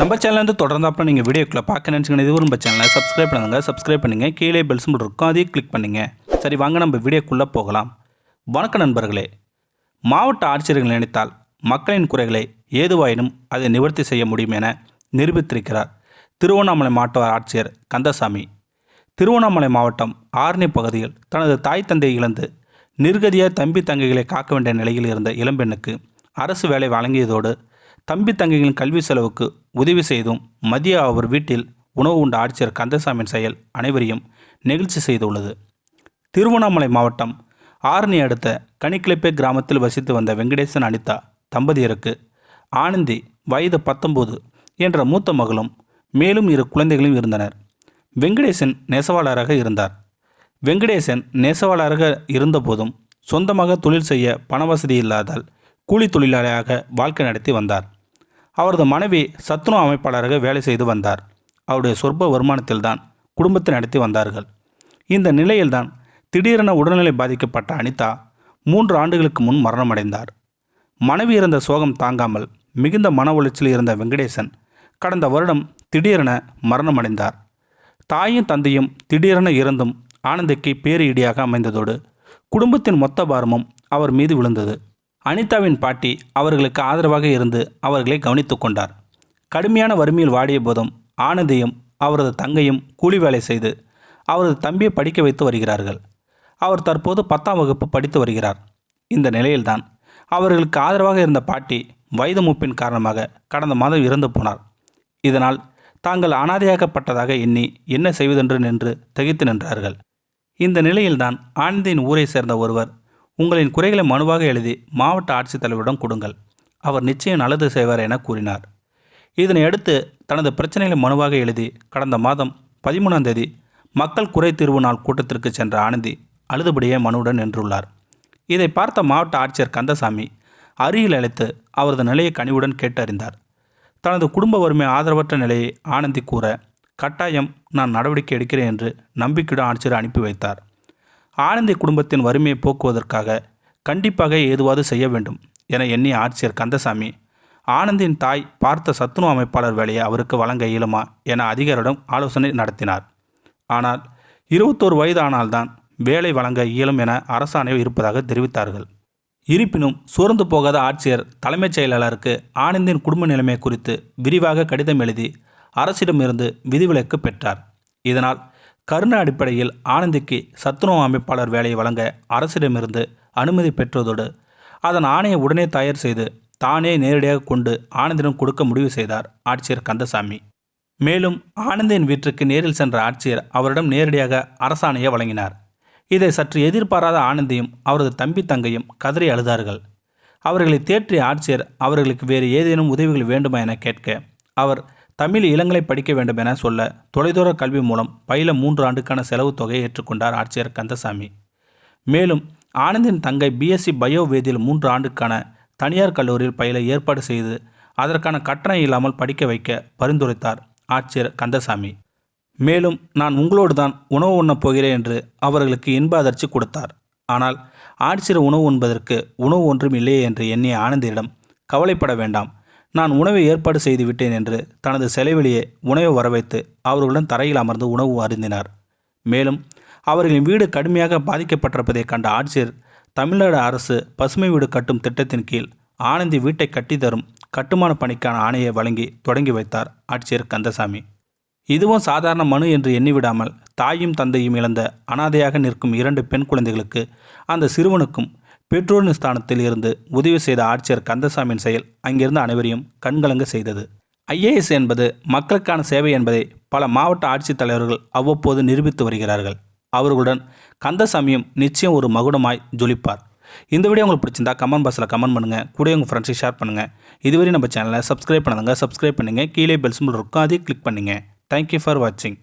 நம்ம சேனல்லேருந்து தொடர்ந்தாப்புல நீங்கள் வீடியோக்குள்ளே பார்க்க நினச்சிங்கன்னா இது நம்ம சேனலை சப்ஸ்கிரைப் பண்ணுங்க. சப்ஸ்கிரைப் பண்ணுங்கள் கீழே பெல் சிம்பிள் இருக்கும். அதையும் கிளிக் பண்ணுங்க. சரி வாங்க நம்ம வீடியோக்குள்ளே போகலாம். வணக்கம் நண்பர்களே. மாவட்ட ஆட்சியர்கள் நினைத்தால் மக்களின் குறைகளை ஏதுவாயினும் அதை நிவர்த்தி செய்ய முடியும் என நிரூபித்திருக்கிறார் திருவண்ணாமலை மாவட்ட ஆட்சியர் கந்தசாமி. திருவண்ணாமலை மாவட்டம் ஆர்னி பகுதியில் தனது தாய் தந்தையை இழந்து நிர்கதியாக தம்பி தங்கைகளை காக்க வேண்டிய நிலையில் இருந்த இளம்பெண்ணுக்கு அரசு வேலை வழங்கியதோடு தம்பி தங்கைகளின் கல்வி செலவுக்கு உதவி செய்தும் மதிய அவர் வீட்டில் உணவு உண்ட ஆட்சியர் கந்தசாமியின் செயல் அனைவரையும் நெகிழ்ச்சி செய்துள்ளது. திருவண்ணாமலை மாவட்டம் ஆரணி அடுத்த கனிக்கிளப்பே கிராமத்தில் வசித்து வந்த வெங்கடேசன் அனிதா தம்பதியருக்கு ஆனந்தி வயது பத்தொன்பது என்ற மூத்த மகளும் மேலும் இரு குழந்தைகளும் இருந்தனர். வெங்கடேசன் நெசவாளராக இருந்தார். வெங்கடேசன் நெசவாளராக இருந்தபோதும் சொந்தமாக தொழில் செய்ய பண வசதி இல்லாதால் கூலி தொழிலாளியாக வாழ்க்கை நடத்தி வந்தார். அவரது மனைவி சத்துணவு அமைப்பாளராக வேலை செய்து வந்தார். அவருடைய சொற்ப வருமானத்தில்தான் குடும்பத்தை நடத்தி வந்தார்கள். இந்த நிலையில்தான் திடீரென உடல்நிலை பாதிக்கப்பட்ட அனிதா மூன்று ஆண்டுகளுக்கு முன் மரணமடைந்தார். மனைவி இருந்த சோகம் தாங்காமல் மிகுந்த மன உளைச்சலில் இருந்த வெங்கடேசன் கடந்த வருடம் திடீரென மரணமடைந்தார். தாயும் தந்தையும் திடீரென இறந்தும் ஆனந்திக்கு பேறு இடியாக அமைந்ததோடு குடும்பத்தின் மொத்த பாரமும் அவர் மீது விழுந்தது. அனிதாவின் பாட்டி அவர்களுக்கு ஆதரவாக இருந்து அவர்களை கவனித்து கொண்டார். கடுமையான வறுமையில் வாடிய போதும் ஆனந்தியும் அவரது தங்கையும் கூலி வேலை செய்து அவரது தம்பியை படிக்க வைத்து வருகிறார்கள். அவர் தற்போது பத்தாம் வகுப்பு படித்து வருகிறார். இந்த நிலையில்தான் அவர்களுக்கு ஆதரவாக இருந்த பாட்டி வயது மூப்பின் காரணமாக கடந்த மாதம் இறந்து போனார். இதனால் தாங்கள் அனாதையாக்கப்பட்டதாக எண்ணி என்ன செய்வதென்று நின்று திகைத்து நின்றார்கள். இந்த நிலையில்தான் ஆனந்தியின் ஊரை சேர்ந்த ஒருவர் உங்களின் குறைகளை மனுவாக எழுதி மாவட்ட ஆட்சித்தலைவரிடம் கொடுங்கள். அவர் நிச்சயம் நல்லது செய்வார் என கூறினார். இதனை அடுத்து தனது பிரச்சனைகளை மனுவாக எழுதி கடந்த மாதம் பதிமூணாம் தேதி மக்கள் குறை தீர்வு நாள் கூட்டத்திற்கு சென்ற ஆனந்தி அழுதுபடியே மனுவுடன் நின்றுள்ளார். இதை பார்த்த மாவட்ட ஆட்சியர் கந்தசாமி அருகில் அழைத்து அவரது நிலையை கனிவுடன் கேட்டறிந்தார். தனது குடும்ப வறுமை ஆதரவற்ற நிலையை ஆனந்தி கூற கட்டாயம் நான் நடவடிக்கை எடுக்கிறேன் என்று நம்பிக்கையுடன் ஆட்சியர் அனுப்பி வைத்தார். ஆனந்தி குடும்பத்தின் வறுமையை போக்குவதற்காக கண்டிப்பாக ஏதுவாது செய்ய வேண்டும் என எண்ணிய ஆட்சியர் கந்தசாமி ஆனந்தின் தாய் பார்த்த சத்துணவு அமைப்பாளர் வேலையை அவருக்கு வழங்க இயலுமா என அதிகாரிடம் ஆலோசனை நடத்தினார். ஆனால் இருபத்தோரு வயது ஆனால்தான் வேலை வழங்க இயலும் என அரசாணை இருப்பதாக தெரிவித்தார்கள். இருப்பினும் சோர்ந்து போகாத ஆட்சியர் தலைமைச் செயலாளருக்கு ஆனந்தின் குடும்ப நிலைமை குறித்து விரிவாக கடிதம் எழுதி அரசிடமிருந்து விதிவிலக்கு பெற்றார். இதனால் கருணை அடிப்படையில் ஆனந்திக்கு சத்துணவு அமைப்பாளர் வேலையை வழங்க அரசிடமிருந்து அனுமதி பெற்றதோடு அதன் ஆணையை உடனே தயார் செய்து தானே நேரடியாக கொண்டு ஆனந்திடம் கொடுக்க முடிவு செய்தார் ஆட்சியர் கந்தசாமி. மேலும் ஆனந்தின் வீட்டிற்கு நேரில் சென்ற ஆட்சியர் அவரிடம் நேரடியாக அரசாணையை வழங்கினார். இதை சற்று எதிர்பாராத ஆனந்தியும் அவரது தம்பி தங்கையும் கதறி அழுதார்கள். அவர்களை தேற்றிய ஆட்சியர் அவர்களுக்கு வேறு ஏதேனும் உதவிகள் வேண்டுமா என கேட்க அவர் தமிழ் இளங்கலை படிக்க வேண்டும் என சொல்ல தொலைதூர கல்வி மூலம் பயில மூன்று ஆண்டுக்கான செலவு தொகையை ஏற்றுக்கொண்டார் ஆட்சியர் கந்தசாமி. மேலும் ஆனந்தின் தங்கை பிஎஸ்சி பயோ வேதியில் மூன்று ஆண்டுக்கான தனியார் கல்லூரியில் பயில ஏற்பாடு செய்து அதற்கான கட்டணம் இல்லாமல் படிக்க வைக்க பரிந்துரைத்தார் ஆட்சியர் கந்தசாமி. மேலும் நான் உங்களோடு தான் உணவு உண்ணப் போகிறேன் என்று அவர்களுக்கு இன்ப அதிர்ச்சி கொடுத்தார். ஆனால் ஆட்சியர் உணவு உண்பதற்கு உணவு ஒன்றும் இல்லையே என்று எண்ணிய ஆனந்தியிடம் கவலைப்பட வேண்டாம். நான் உணவை ஏற்பாடு செய்து விட்டேன் என்று தனது செலவிலேயே உணவை வரவைத்து அவர்களுடன் தரையில் அமர்ந்து உணவு அருந்தினார். மேலும் அவர்களின் வீடு கடுமையாக பாதிக்கப்பட்டிருப்பதை கண்ட ஆட்சியர் தமிழ்நாடு அரசு பசுமை வீடு கட்டும் திட்டத்தின் கீழ் ஆனந்தி வீட்டை கட்டித்தரும் கட்டுமான பணிக்கான ஆணையை வழங்கி தொடங்கி வைத்தார் ஆட்சியர் கந்தசாமி. இதுவும் சாதாரண மனு என்று எண்ணிவிடாமல் தாயும் தந்தையும் இழந்த அனாதையாக நிற்கும் இரண்டு பெண் குழந்தைகளுக்கு அந்த சிறுவனுக்கும் பெற்றோர் ஸ்தானத்தில் இருந்து உதவி செய்த ஆட்சியர் கந்தசாமியின் செயல் அங்கிருந்த அனைவரையும் கண்கலங்க செய்தது. ஐஏஎஸ் என்பது மக்களுக்கான சேவை என்பதை பல மாவட்ட ஆட்சித்தலைவர்கள் அவ்வப்போது நிரூபித்து வருகிறார்கள். அவர்களுடன் கந்தசாமியும் நிச்சயம் ஒரு மகுடமாய் ஜொலிப்பார். இந்த வீடியோ உங்களுக்கு பிடிச்சிருந்தா கமெண்ட் பாக்ஸில் கமெண்ட் பண்ணுங்கள் கூட உங்கள் ஃப்ரெண்ட்ஸுக்கு ஷேர் பண்ணுங்கள் இதுவரை நம்ம சேனலை சப்ஸ்கிரைப் பண்ணுங்கள் சப்ஸ்கிரைப் பண்ணுங்கள் கீழே பெல் சிம்பிள் இருக்கும். அதையும் கிளிக் பண்ணுங்கள் தேங்க்யூ ஃபார் வாட்சிங்